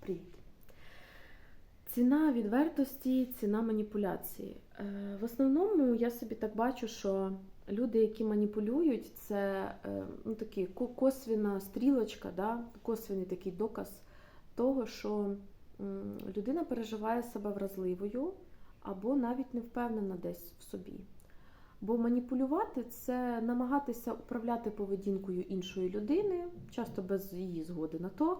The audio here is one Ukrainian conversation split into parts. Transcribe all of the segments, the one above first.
Привіт. Ціна відвертості, ціна маніпуляції. Е, В основному я собі так бачу, що люди, які маніпулюють, це е, ну, такі косвіна стрілочка, да? косвіний такий доказ того, що людина переживає себе вразливою або навіть не впевнена десь в собі. Бо маніпулювати це намагатися управляти поведінкою іншої людини, часто без її згоди на то,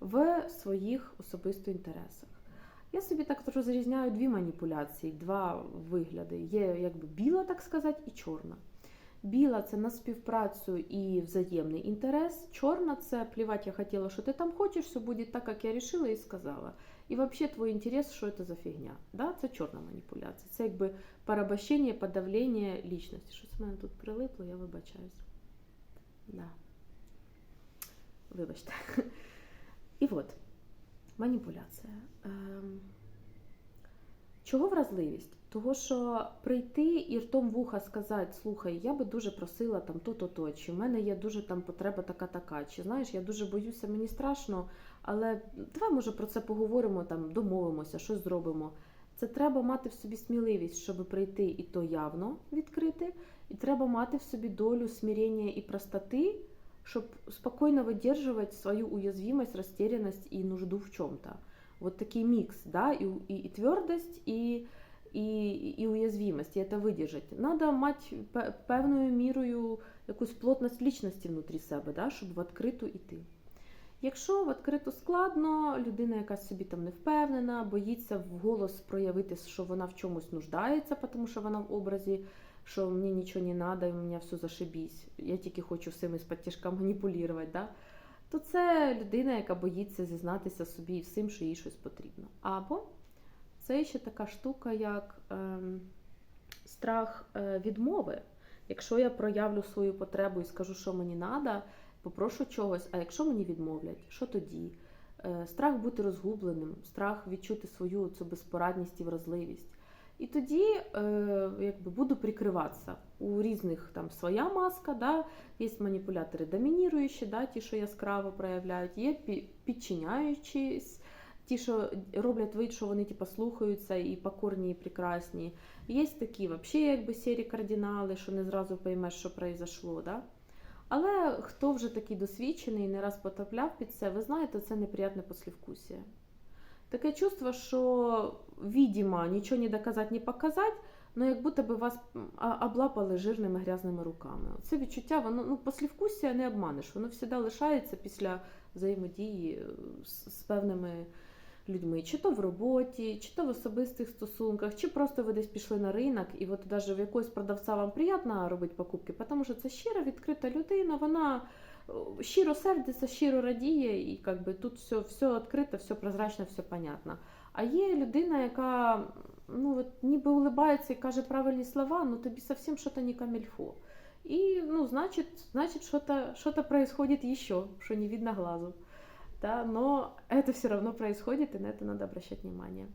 в своїх особисто інтересах. Я собі так розрізняю дві маніпуляції, два вигляди. Є якби біла, так сказати, і чорна. Біла це на співпрацю і взаємний інтерес. Чорна це плівать, я хотіла, що ти там хочеш, все буде так, як я рішила і сказала. І взагалі твій інтерес, що це за фігня. Да? Це чорна маніпуляція. Це якби порабощення, подавлення лічності. Щось в мене тут прилипло, я вибачаюсь. Да. Вибачте. І от, маніпуляція. Ем, Чого вразливість? Того, що прийти і ртом вуха сказати, слухай, я би дуже просила там то-то, то, чи в мене є дуже там потреба така-така, чи знаєш, я дуже боюся, мені страшно, але давай, може, про це поговоримо, там, домовимося, щось зробимо. Це треба мати в собі сміливість, щоб прийти і то явно відкрити, і треба мати в собі долю смирення і простоти, щоб спокійно видержувати свою уязвимость, розтерянность і нужду в чому-то. Вот такий микс, да, и, и, и твердость, и, і, і уязвимость, і це видержати. Надо мати пе- певною мірою якусь плотність лічності внутрі себе, да, щоб в відкриту йти. Якщо в відкриту складно, людина якась собі там не впевнена, боїться вголос проявити, що вона в чомусь нуждається, тому що вона в образі, що мені нічого не і у мене все зашибісь, я тільки хочу всім з підтяжка маніпулювати. Да? то це людина, яка боїться зізнатися собі всім, що їй щось потрібно. Або це ще така штука, як ем, страх е, відмови. Якщо я проявлю свою потребу і скажу, що мені треба, попрошу чогось, а якщо мені відмовлять, що тоді? Е, страх бути розгубленим, страх відчути свою цю безпорадність і вразливість. І тоді е, якби буду прикриватися. У різних там своя маска, да, Є маніпулятори домініруючі, да, ті, що яскраво проявляють, є пі- підчиняючись, ті, що роблять вид, що вони типу, слухаються і покорні, і прекрасні. Є такі взагалі якби сірі кардинали, що не зразу поймеш, що произошло. Да? Але хто вже такий досвідчений не раз потрапляв під це, ви знаєте, це неприятне послівкусія. Таке чувство, що, видимо, нічого не доказати, не показати, ну як будто би вас облапали жирними грязними руками. Це відчуття, воно ну, послівкусія не обманеш, воно завжди лишається після взаємодії з, з певними людьми, чи то в роботі, чи то в особистих стосунках, чи просто ви десь пішли на ринок, і от навіть в якогось продавця вам приємно робити покупки, тому що це щира відкрита людина, вона е, щиро сердиться, щиро радіє, і как би, тут все, все відкрито, все прозрачно, все понятно. А є людина, яка ну, от, ніби улибається і каже правильні слова, но тобі зовсім щось не камільфо. І, ну, значит, значит что-то что происходит не видно глазу. Да? Но это все равно происходит, и на это надо обращать внимание.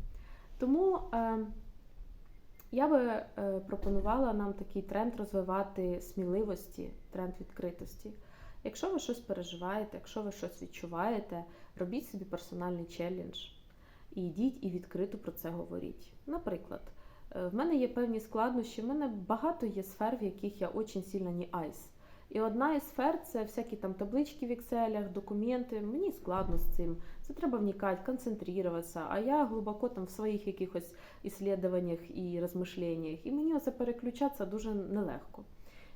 Тому е, я би е, пропонувала нам такий тренд розвивати сміливості, тренд відкритості. Якщо ви щось переживаєте, якщо ви щось відчуваєте, робіть собі персональний челендж. І йдіть і відкрито про це говоріть. Наприклад, е, в мене є певні складнощі, в мене багато є сфер, в яких я дуже сильно не айс. І одна із сфер це всякі там таблички в Excel, документи. Мені складно з цим. Це треба вникати, концентруватися. А я глибоко там в своїх якихось іслідуваннях і розмишленнях. І мені оце переключатися дуже нелегко.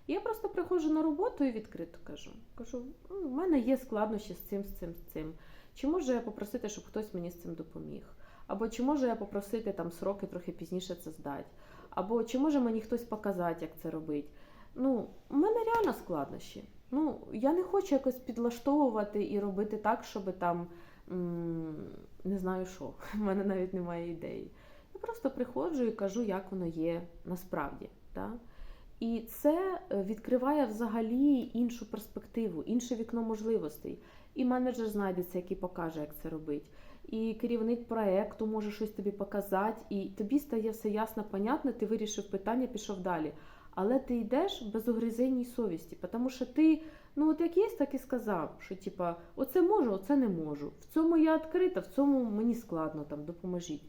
Я просто приходжу на роботу і відкрито кажу. Кажу, «Ну, в мене є складнощі з цим, з цим, з цим. Чи можу я попросити, щоб хтось мені з цим допоміг? Або чи можу я попросити там сроки трохи пізніше це здати? Або чи може мені хтось показати, як це робити? Ну, у мене реально складнощі. Ну, я не хочу якось підлаштовувати і робити так, щоб там не знаю що. У мене навіть немає ідеї. Я просто приходжу і кажу, як воно є насправді. Да? І це е, відкриває взагалі іншу перспективу, інше вікно можливостей. І менеджер знайдеться, який покаже, як це робити. І керівник проекту може щось тобі показати, і тобі стає все ясно, понятно, ти вирішив питання, пішов далі. Але ти йдеш без угризень совісті, тому що ти Ну, от як є, так і сказав, що типа, оце можу, оце не можу. В цьому я відкрита, в цьому мені складно там, допоможіть.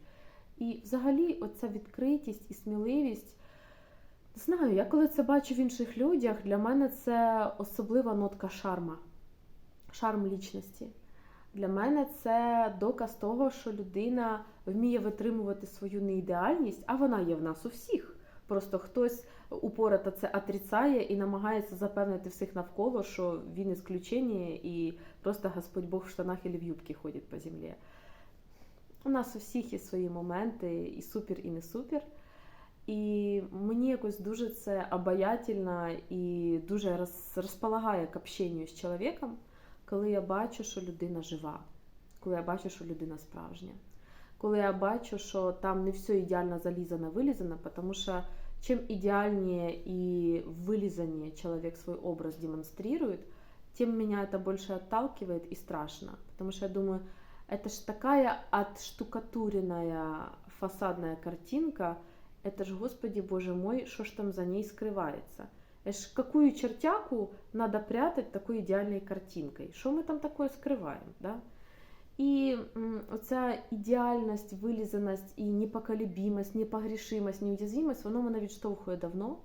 І взагалі, оця відкритість і сміливість. Знаю, я коли це бачу в інших людях, для мене це особлива нотка шарма, шарм лічності. Для мене це доказ того, що людина вміє витримувати свою неідеальність, а вона є в нас у всіх. Просто хтось упорото це отрицає і намагається запевнити всіх навколо, що він ісключення і просто Господь Бог в штанах і в юбці ходить по землі. У нас у всіх є свої моменти, і супер, і не супер. І мені якось дуже це обаятельно і дуже розполагає к общенню з чоловіком, коли я бачу, що людина жива, коли я бачу, що людина справжня, коли я бачу, що там не все ідеально залізано, вилізано, тому що чем идеальнее и вылизаннее человек свой образ демонстрирует, тем меня это больше отталкивает и страшно. Потому что я думаю, это ж такая отштукатуренная фасадная картинка, это ж, Господи Боже мой, что ж там за ней скрывается? Это ж какую чертяку надо прятать такой идеальной картинкой? Что мы там такое скрываем, да? І м, оця ідеальність, вилізаність і непоколебімость, непогрішимость, неуязвимость, воно мене відштовхує давно.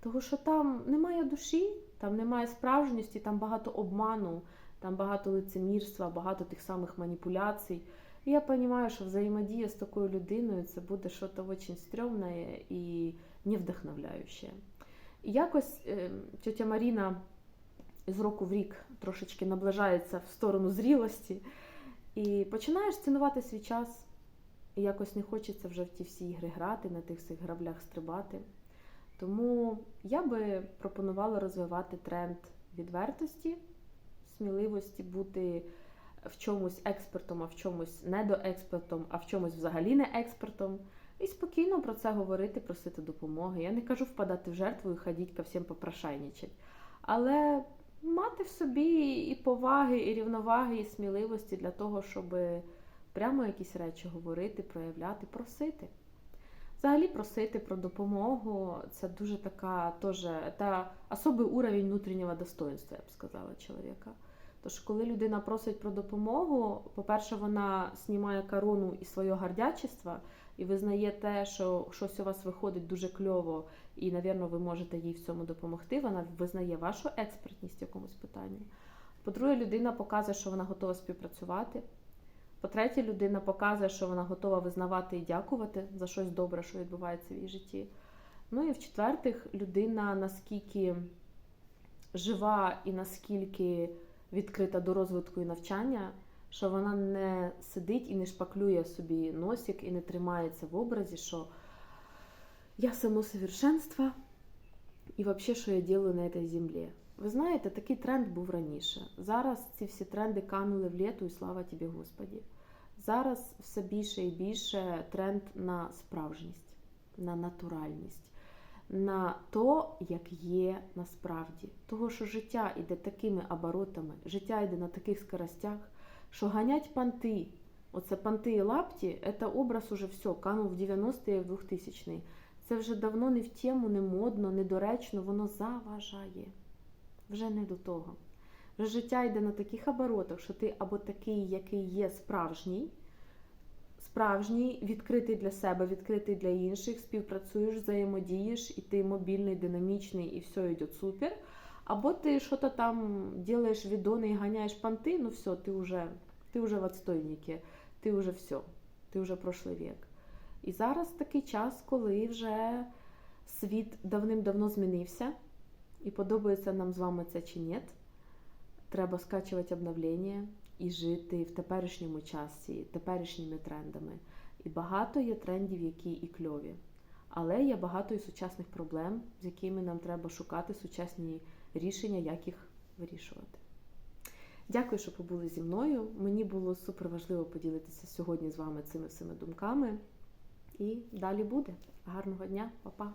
Тому що там немає душі, там немає справжності, там багато обману, там багато лицемірства, багато тих самих маніпуляцій. І я розумію, що взаємодія з такою людиною це буде щось дуже стрьомне і невдохновляюче. І якось е, тетя Маріна з року в рік трошечки наближається в сторону зрілості. І починаєш цінувати свій час, і якось не хочеться вже в ті всі ігри грати, на тих всіх граблях стрибати. Тому я би пропонувала розвивати тренд відвертості, сміливості бути в чомусь експертом, а в чомусь недоекспертом, а в чомусь взагалі не експертом. І спокійно про це говорити, просити допомоги. Я не кажу впадати в жертву і ходіть ко всім попрошайничать. Але мати в собі і поваги, і рівноваги, і сміливості для того, щоб прямо якісь речі говорити, проявляти, просити. Взагалі просити про допомогу це дуже така теж та особий уровень внутрішнього достоинства, я б сказала, чоловіка. Тож, коли людина просить про допомогу, по-перше, вона знімає корону і своє гордячество, і визнає те, що щось у вас виходить дуже кльово, і, навірно, ви можете їй в цьому допомогти. Вона визнає вашу експертність в якомусь питанні. По-друге, людина показує, що вона готова співпрацювати. По-третє, людина показує, що вона готова визнавати і дякувати за щось добре, що відбувається в її житті. Ну і в-четвертих, людина наскільки жива і наскільки відкрита до розвитку і навчання, що вона не сидить і не шпаклює собі носик і не тримається в образі, що я само совершенство, і взагалі, що я делаю на цій землі. Ви знаєте, такий тренд був раніше. Зараз ці всі тренди канули в літу, і слава тобі, Господі. Зараз все більше і більше тренд на справжність, на натуральність, на то, як є насправді. Того, що життя йде такими оборотами, життя йде на таких скоростях, що ганять панти. Оце панти і лапті, це образ уже все, канув в 90-ті і в 2000-ті. Це вже давно не в тему, не модно, недоречно, воно заважає. Вже не до того. Життя йде на таких оборотах, що ти або такий, який є справжній, справжній, відкритий для себе, відкритий для інших, співпрацюєш, взаємодієш, і ти мобільний, динамічний, і все йде супер. Або ти щось там робиш відони і ганяєш панти, ну все, ти вже, ти вже в отстойнике, ти вже все, ти вже прошлий вік. І зараз такий час, коли вже світ давним-давно змінився, і подобається нам з вами це чи ні. Треба скачувати обновлення і жити в теперішньому часі, теперішніми трендами. І багато є трендів, які і кльові. Але є багато і сучасних проблем, з якими нам треба шукати сучасні рішення, як їх вирішувати. Дякую, що побули зі мною. Мені було супер важливо поділитися сьогодні з вами цими всіми думками. І далі буде. Гарного дня, Па-па!